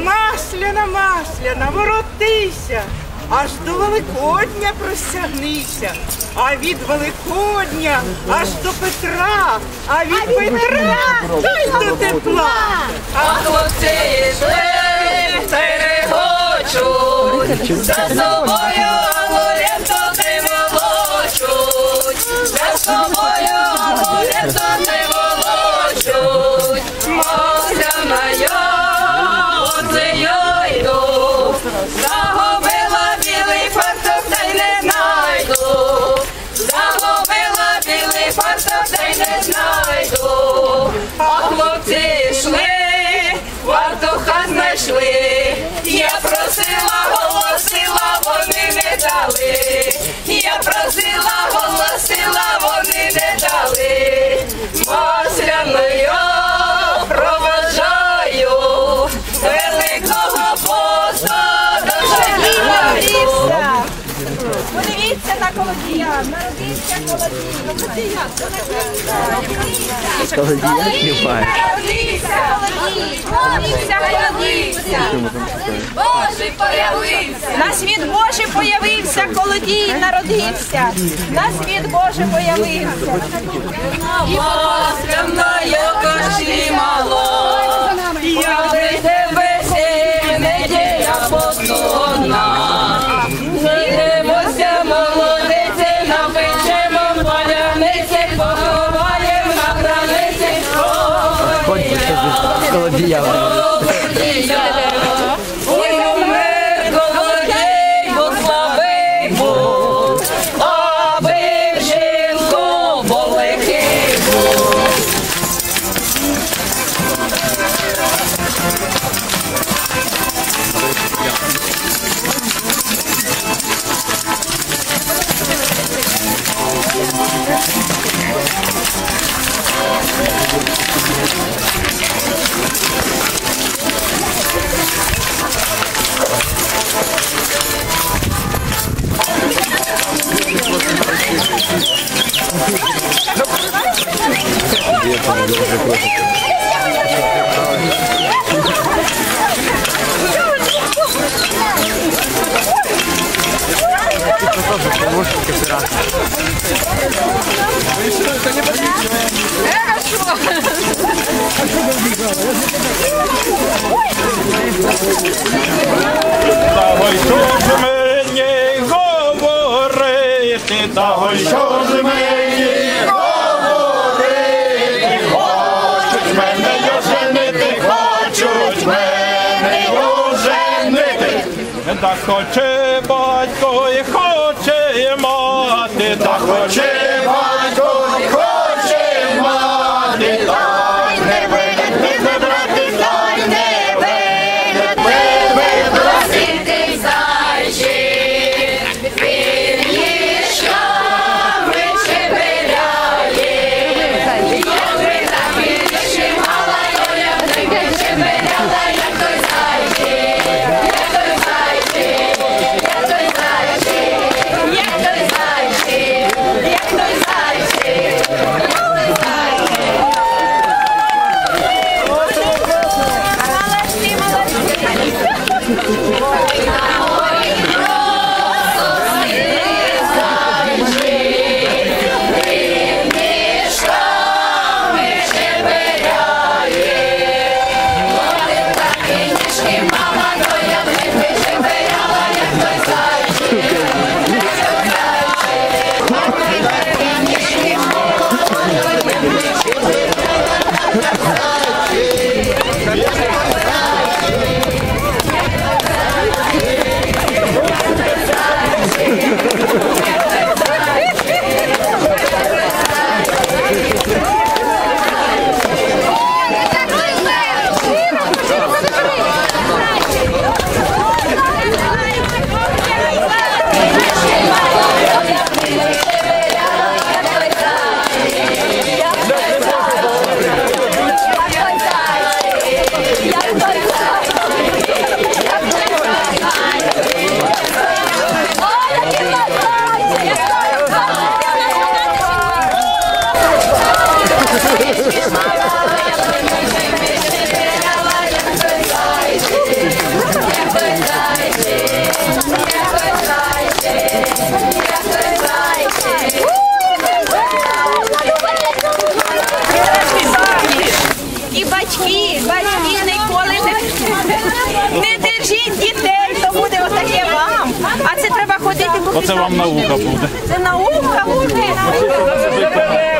Масляна, масляна, воротися, аж до Великодня простягнися, а від Великодня аж до Петра, а від Петра аж до тепла. А хлопці йшли, перегочуть, за собою я просила, голосила, вони не дали, я просила, голосила, вони не дали, масляною На колодія, народився колодій. Народився, народився, Божий появився. На світ Божий появився, колодій народився. На світ Божий появився. Масляна каші мало, ой, що з мені говорити, хочуть мене оженити, хочуть мене оженити. Та хоче батько і хоче мати, та хоче батько і хоче мати, ходити. Оце вам наука буде. Це наука буде.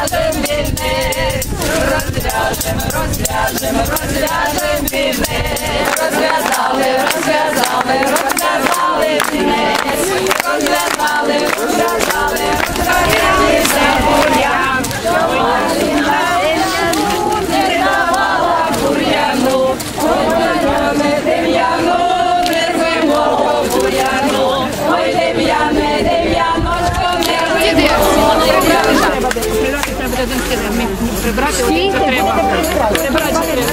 розв'яжем війни, розв'яжем, розв'яжем, розв'яжем війни, розв'язали, розв'язали, розв'язали. prebrati, ovdje to treba. Prebrati treba.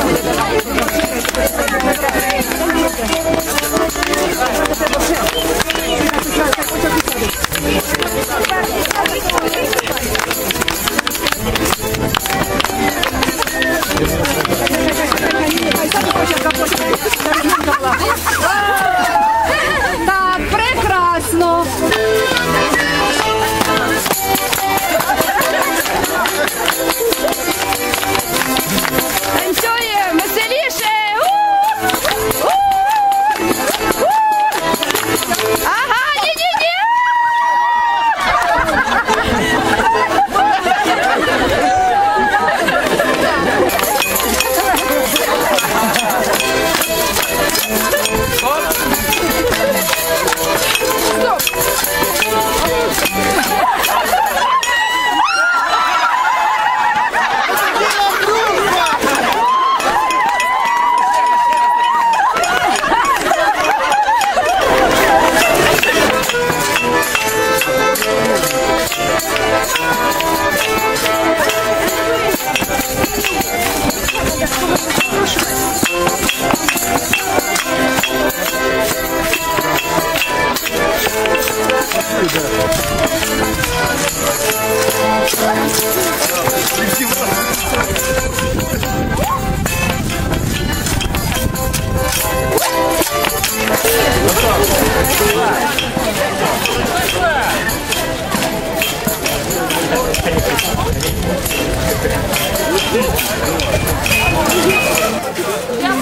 Я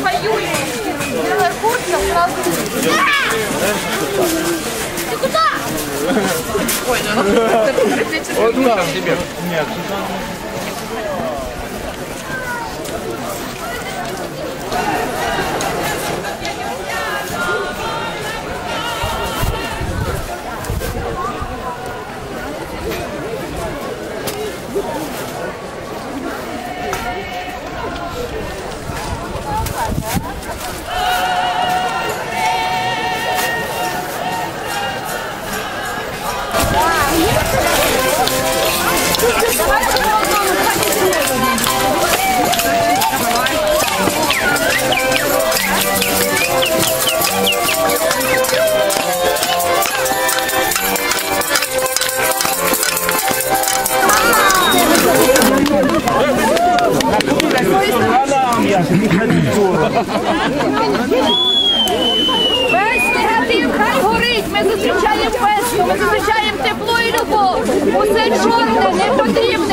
пою, делаю курс, я сразу... Ой, ну она Вот там тебе. Нет, тепло і любов. Усе чорне, непотрібне, зле